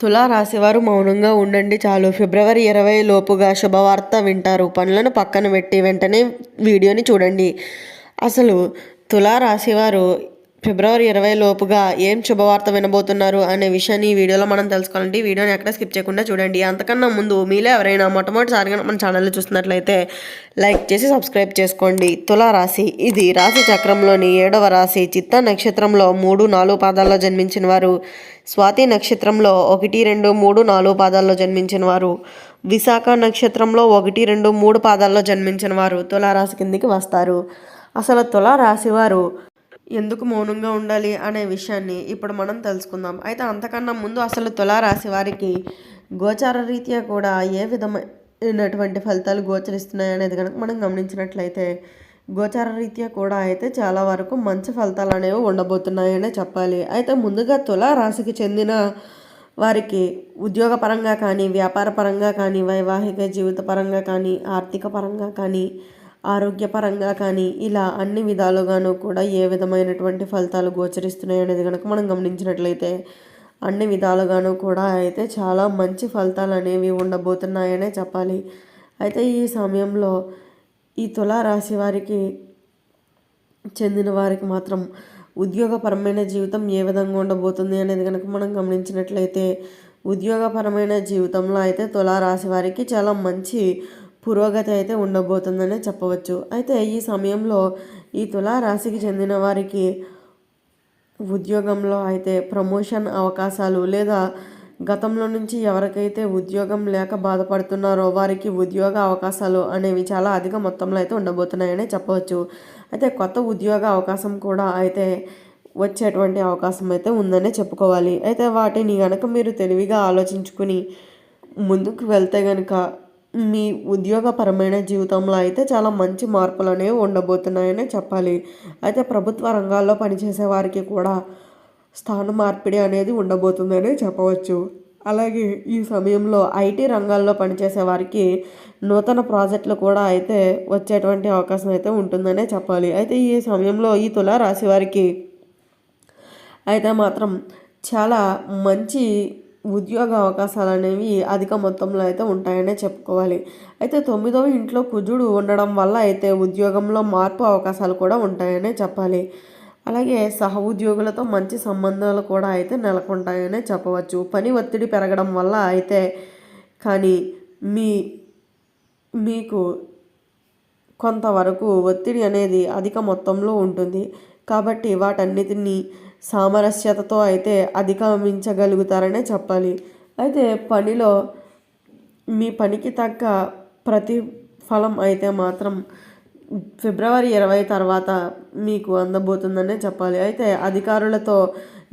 తులా రాశివారు మౌనంగా ఉండండి చాలు. ఫిబ్రవరి ఇరవై లోపుగా శుభవార్త వింటారు. పనులను పక్కన పెట్టి వెంటనే వీడియోని చూడండి. అసలు తులా రాశివారు ఫిబ్రవరి ఇరవై లోపుగా ఏం శుభవార్త వినబోతున్నారు అనే విషయాన్ని ఈ వీడియోలో మనం తెలుసుకోవాలంటే ఈ వీడియోని ఎక్కడ స్కిప్ చేయకుండా చూడండి. అంతకన్నా ముందు మీలో ఎవరైనా మొట్టమొదటిసారిగా మన ఛానల్లో చూస్తున్నట్లయితే లైక్ చేసి సబ్స్క్రైబ్ చేసుకోండి. తులారాశి ఇది రాశి చక్రంలోని ఏడవ రాశి. చిత్త నక్షత్రంలో మూడు నాలుగు పాదాల్లో జన్మించిన వారు. స్వాతి నక్షత్రంలో ఒకటి రెండు మూడు నాలుగు పాదాల్లో జన్మించిన వారు. విశాఖ నక్షత్రంలో ఒకటి రెండు మూడు పాదాల్లో జన్మించిన వారు తులారాశి కిందికి వస్తారు. అసలు తులారాశి వారు ఎందుకు మౌనంగా ఉండాలి అనే విషయాన్ని ఇప్పుడు మనం తెలుసుకుందాం. అయితే అంతకన్నా ముందు అసలు తులారాశి వారికి గోచార రీత్యా కూడా ఏ విధమైనటువంటి ఫలితాలు గోచరిస్తున్నాయి అనేది కనుక మనం గమనించినట్లయితే గోచార రీత్యా కూడా అయితే చాలా వరకు మంచి ఫలితాలు అనేవి ఉండబోతున్నాయనే చెప్పాలి. అయితే ముందుగా తులారాశికి చెందిన వారికి ఉద్యోగపరంగా కానీ వ్యాపార పరంగా కానీ వైవాహిక జీవిత పరంగా కానీ ఆర్థిక పరంగా కానీ ఆరోగ్యపరంగా కానీ ఇలా అన్ని విధాలుగాను కూడా ఏ విధమైనటువంటి ఫలితాలు గోచరిస్తున్నాయి అనేది కనుక మనం గమనించినట్లయితే అన్ని విధాలుగాను కూడా అయితే చాలా మంచి ఫలితాలు అనేవి ఉండబోతున్నాయనే చెప్పాలి. అయితే ఈ సమయంలో ఈ తులారాశి వారికి చెందిన వారికి మాత్రం ఉద్యోగపరమైన జీవితం ఏ విధంగా ఉండబోతుంది అనేది కనుక మనం గమనించినట్లయితే ఉద్యోగపరమైన జీవితంలో అయితే తులారాశి వారికి చాలా మంచి పురోగతి అయితే ఉండబోతుందనే చెప్పవచ్చు. అయితే ఈ సమయంలో ఈ తులారాశికి చెందిన వారికి ఉద్యోగంలో అయితే ప్రమోషన్ అవకాశాలు లేదా గతంలో నుంచి ఎవరికైతే ఉద్యోగం లేక బాధపడుతున్నారో వారికి ఉద్యోగ అవకాశాలు అనేవి చాలా అధిక మొత్తంలో అయితే ఉండబోతున్నాయనే చెప్పవచ్చు. అయితే కొత్త ఉద్యోగ అవకాశం కూడా అయితే వచ్చేటువంటి అవకాశం అయితే ఉందనే చెప్పుకోవాలి. అయితే వాటిని కనుక మీరు తెలివిగా ఆలోచించుకుని ముందుకు వెళ్తే కనుక మీ ఉద్యోగపరమైన జీవితంలో అయితే చాలా మంచి మార్పులు అనేవి ఉండబోతున్నాయని చెప్పాలి. అయితే ప్రభుత్వ రంగాల్లో పనిచేసే వారికి కూడా స్థాన మార్పిడి అనేది ఉండబోతుందని చెప్పవచ్చు. అలాగే ఈ సమయంలో ఐటీ రంగాల్లో పనిచేసే వారికి నూతన ప్రాజెక్టులు కూడా అయితే వచ్చేటువంటి అవకాశం అయితే ఉంటుందనే చెప్పాలి. అయితే ఈ సమయంలో ఈ తుల రాశి వారికి అయితే మాత్రం చాలా మంచి ఉద్యోగ అవకాశాలు అనేవి అధిక మొత్తంలో అయితే ఉంటాయనే చెప్పుకోవాలి. అయితే తొమ్మిదవ ఇంట్లో కుజుడు ఉండడం వల్ల అయితే ఉద్యోగంలో మార్పు అవకాశాలు కూడా ఉంటాయనే చెప్పాలి. అలాగే సహ ఉద్యోగులతో మంచి సంబంధాలు కూడా అయితే నెలకొంటాయనే చెప్పవచ్చు. పని ఒత్తిడి పెరగడం వల్ల అయితే కానీ మీ మీకు కొంతవరకు ఒత్తిడి అనేది అధిక మొత్తంలో ఉంటుంది. కాబట్టి వాటన్నిటిని సామరస్యతతో అయితే అధిగమించగలుగుతారనే చెప్పాలి. అయితే పనిలో మీ పనికి తగ్గ ప్రతిఫలం అయితే మాత్రం ఫిబ్రవరి ఇరవై తర్వాత మీకు అందబోతుందనే చెప్పాలి. అయితే అధికారులతో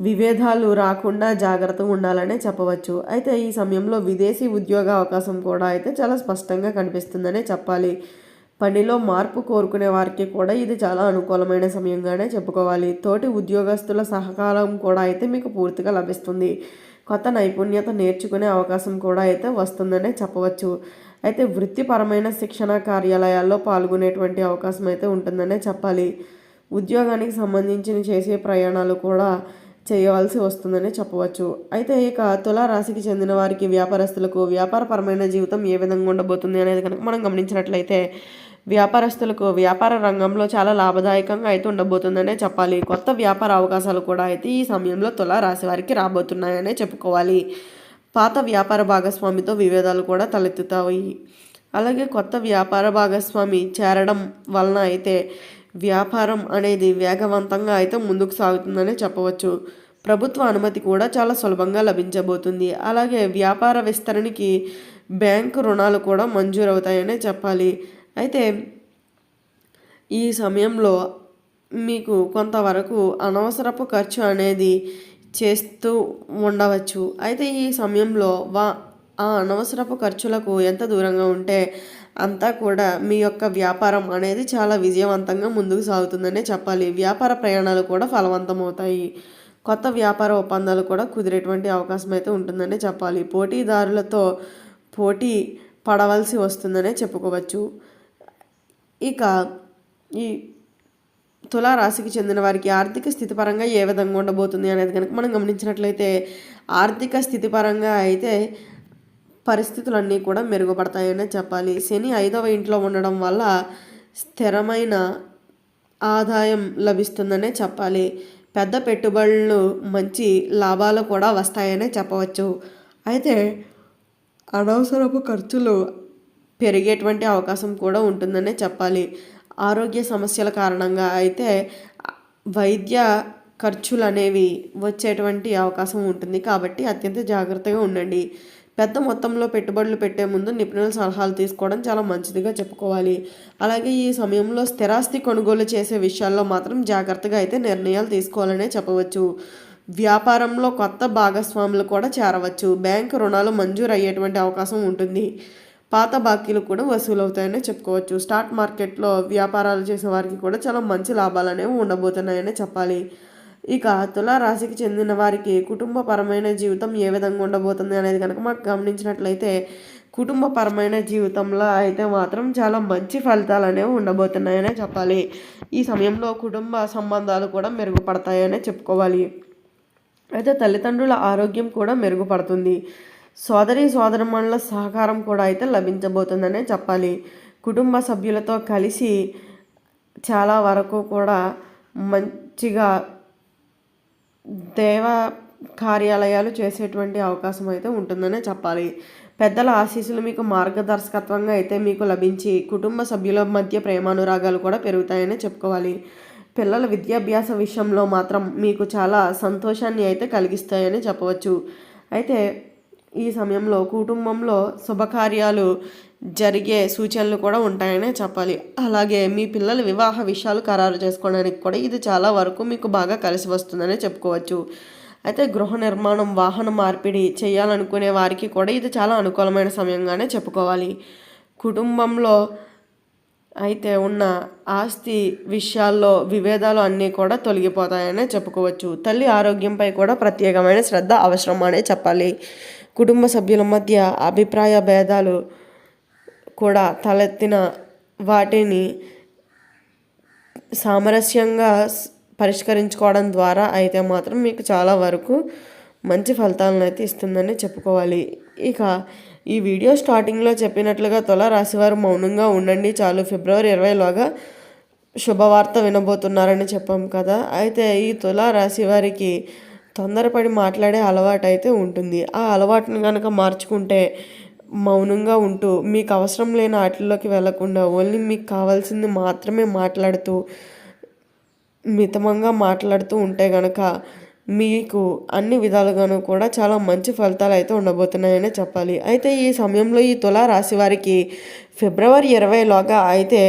విభేదాలు రాకుండా జాగ్రత్తగా ఉండాలనే చెప్పవచ్చు. అయితే ఈ సమయంలో విదేశీ ఉద్యోగ అవకాశం కూడా అయితే చాలా స్పష్టంగా కనిపిస్తుందనే చెప్పాలి. పనిలో మార్పు కోరుకునే వారికి కూడా ఇది చాలా అనుకూలమైన సమయంగానే చెప్పుకోవాలి. తోటి ఉద్యోగస్తుల సహకారం కూడా అయితే మీకు పూర్తిగా లభిస్తుంది. కొత్త నైపుణ్యత నేర్చుకునే అవకాశం కూడా అయితే వస్తుందనే చెప్పవచ్చు. అయితే వృత్తిపరమైన శిక్షణ కార్యాలయాల్లో పాల్గొనేటువంటి అవకాశం అయితే ఉంటుందనే చెప్పాలి. ఉద్యోగానికి సంబంధించిన చేసే ప్రయాణాలు కూడా చేయవలసి వస్తుందని చెప్పవచ్చు. అయితే ఇక తులా రాశికి చెందిన వారికి వ్యాపారస్తులకు వ్యాపారపరమైన జీవితం ఏ విధంగా ఉండబోతుంది అనేది కనుక మనం గమనించినట్లయితే వ్యాపారస్తులకు వ్యాపార రంగంలో చాలా లాభదాయకంగా అయితే ఉండబోతుందనే చెప్పాలి. కొత్త వ్యాపార అవకాశాలు కూడా అయితే ఈ సమయంలో తులా రాశి వారికి రాబోతున్నాయనే చెప్పుకోవాలి. పాత వ్యాపార భాగస్వామితో విభేదాలు కూడా తలెత్తుతాయి. అలాగే కొత్త వ్యాపార భాగస్వామి చేరడం వలన అయితే వ్యాపారం అనేది వేగవంతంగా అయితే ముందుకు సాగుతుందనే చెప్పవచ్చు. ప్రభుత్వ అనుమతి కూడా చాలా సులభంగా లభించబోతుంది. అలాగే వ్యాపార విస్తరణకి బ్యాంకు రుణాలు కూడా మంజూరవుతాయనే చెప్పాలి. అయితే ఈ సమయంలో మీకు కొంతవరకు అనవసరపు ఖర్చు అనేది చేస్తూ ఉండవచ్చు. అయితే ఈ సమయంలో వా ఆ అనవసరపు ఖర్చులకు ఎంత దూరంగా ఉంటే అంతా కూడా మీ యొక్క వ్యాపారం అనేది చాలా విజయవంతంగా ముందుకు సాగుతుందనే చెప్పాలి. వ్యాపార ప్రయాణాలు కూడా ఫలవంతమవుతాయి. కొత్త వ్యాపార ఒప్పందాలు కూడా కుదిరేటువంటి అవకాశం అయితే ఉంటుందనే చెప్పాలి. పోటీదారులతో పోటీ పడవలసి వస్తుందనే చెప్పుకోవచ్చు. ఇక ఈ తులారాశికి చెందిన వారికి ఆర్థిక స్థితి పరంగా ఏ విధంగా ఉండబోతుంది అనేది కనుక మనం గమనించినట్లయితే ఆర్థిక స్థితి పరంగా అయితే పరిస్థితులన్నీ కూడా మెరుగుపడతాయనే చెప్పాలి. శని ఐదవ ఇంట్లో ఉండడం వల్ల స్థిరమైన ఆదాయం లభిస్తుందనే చెప్పాలి. పెద్ద పెట్టుబడులు మంచి లాభాలు కూడా వస్తాయనే చెప్పవచ్చు. అయితే అనవసరపు ఖర్చులు పెరిగేటువంటి అవకాశం కూడా ఉంటుందనే చెప్పాలి. ఆరోగ్య సమస్యల కారణంగా అయితే వైద్య ఖర్చులు అనేవి వచ్చేటువంటి అవకాశం ఉంటుంది కాబట్టి అత్యంత జాగ్రత్తగా ఉండండి. పెద్ద మొత్తంలో పెట్టుబడులు పెట్టే ముందు నిపుణుల సలహాలు తీసుకోవడం చాలా మంచిదిగా చెప్పుకోవాలి. అలాగే ఈ సమయంలో స్థిరాస్తి కొనుగోలు చేసే విషయాల్లో మాత్రం జాగ్రత్తగా అయితే నిర్ణయాలు తీసుకోవాలనే చెప్పవచ్చు. వ్యాపారంలో కొత్త భాగస్వాములు కూడా చేరవచ్చు. బ్యాంకు రుణాలు మంజూరు అయ్యేటువంటి అవకాశం ఉంటుంది. పాత బాకీలు కూడా వసూలవుతాయని చెప్పుకోవచ్చు. స్టాక్ మార్కెట్లో వ్యాపారాలు చేసే వారికి కూడా చాలా మంచి లాభాలు అనేవి ఉండబోతున్నాయని చెప్పాలి. ఇక తులారాశికి చెందిన వారికి కుటుంబపరమైన జీవితం ఏ విధంగా ఉండబోతుంది అనేది కనుక మాకు గమనించినట్లయితే కుటుంబపరమైన జీవితంలో అయితే మాత్రం చాలా మంచి ఫలితాలు అనేవి ఉండబోతున్నాయనే చెప్పాలి. ఈ సమయంలో కుటుంబ సంబంధాలు కూడా మెరుగుపడతాయనే చెప్పుకోవాలి. అయితే తల్లిదండ్రుల ఆరోగ్యం కూడా మెరుగుపడుతుంది. సోదరి సోదరమణుల సహకారం కూడా అయితే లభించబోతుందనే చెప్పాలి. కుటుంబ సభ్యులతో కలిసి చాలా వరకు కూడా మంచిగా దేవ కార్యాలయాలు చేసేటువంటి అవకాశం అయితే ఉంటుందనే చెప్పాలి. పెద్దల ఆశీస్సులు మీకు మార్గదర్శకత్వంగా అయితే మీకు లభించి కుటుంబ సభ్యుల మధ్య ప్రేమానురాగాలు కూడా పెరుగుతాయని చెప్పుకోవాలి. పిల్లల విద్యాభ్యాస విషయంలో మాత్రం మీకు చాలా సంతోషాన్ని అయితే కలిగిస్తాయని చెప్పవచ్చు. అయితే ఈ సమయంలో కుటుంబంలో శుభకార్యాలు జరిగే సూచనలు కూడా ఉంటాయనే చెప్పాలి. అలాగే మీ పిల్లల వివాహ విషయాలు ఖరారు చేసుకోవడానికి కూడా ఇది చాలా వరకు మీకు బాగా కలిసి వస్తుందనే చెప్పుకోవచ్చు. అయితే గృహ నిర్మాణం వాహన మార్పిడి చేయాలనుకునే వారికి కూడా ఇది చాలా అనుకూలమైన సమయంగానే చెప్పుకోవాలి. కుటుంబంలో అయితే ఉన్న ఆస్తి విషయాల్లో విభేదాలు అన్నీ కూడా తొలగిపోతాయనే చెప్పుకోవచ్చు. తల్లి ఆరోగ్యంపై కూడా ప్రత్యేకమైన శ్రద్ధ అవసరం అనే చెప్పాలి. కుటుంబ సభ్యుల మధ్య అభిప్రాయ భేదాలు కూడా తలెత్తిన వాటిని సామరస్యంగా పరిష్కరించుకోవడం ద్వారా అయితే మాత్రం మీకు చాలా వరకు మంచి ఫలితాలను అయితే ఇస్తుందని చెప్పుకోవాలి. ఇక ఈ వీడియో స్టార్టింగ్లో చెప్పినట్లుగా తుల రాశివారు మౌనంగా ఉండండి చాలు. ఫిబ్రవరి ఇరవైలోగా శుభవార్త వినబోతున్నారని చెప్పాం కదా. అయితే ఈ తుల రాశి వారికి తొందరపడి మాట్లాడే అలవాటు అయితే ఉంటుంది. ఆ అలవాటును కనుక మార్చుకుంటే మౌనంగా ఉంటూ మీకు అవసరం లేని వాటిల్లోకి వెళ్ళకుండా ఓన్లీ మీకు కావాల్సింది మాత్రమే మాట్లాడుతూ మితమంగా మాట్లాడుతూ ఉంటే గనక మీకు అన్ని విధాలుగాను కూడా చాలా మంచి ఫలితాలు అయితే ఉండబోతున్నాయని చెప్పాలి. అయితే ఈ సమయంలో ఈ తులా రాశి వారికి ఫిబ్రవరి ఇరవైలోగా అయితే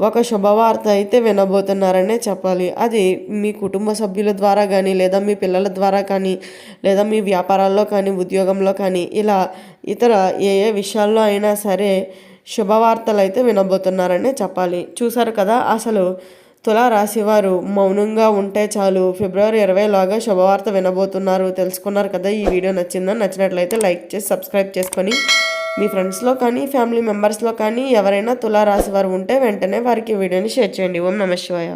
ఒక శుభవార్త అయితే వినబోతున్నారనే చెప్పాలి. అది మీ కుటుంబ సభ్యుల ద్వారా కానీ లేదా మీ పిల్లల ద్వారా కానీ లేదా మీ వ్యాపారాల్లో కానీ ఉద్యోగంలో కానీ ఇలా ఇతర ఏ ఏ విషయాల్లో అయినా సరే శుభవార్తలు అయితే వినబోతున్నారనే చెప్పాలి. చూసారు కదా అసలు తులారాశి వారు మౌనంగా ఉంటే చాలు. ఫిబ్రవరి ఇరవైలోగా శుభవార్త వినబోతున్నారు. తెలుసుకున్నారు కదా ఈ వీడియో నచ్చిందని నచ్చినట్లయితే లైక్ చేసి సబ్స్క్రైబ్ చేసుకొని మీ ఫ్రెండ్స్లో కానీ ఫ్యామిలీ మెంబర్స్లో కానీ ఎవరైనా తులారాశి వారు ఉంటే వెంటనే వారికి వీడియోని షేర్ చేయండి. ఓం నమ శివాయ.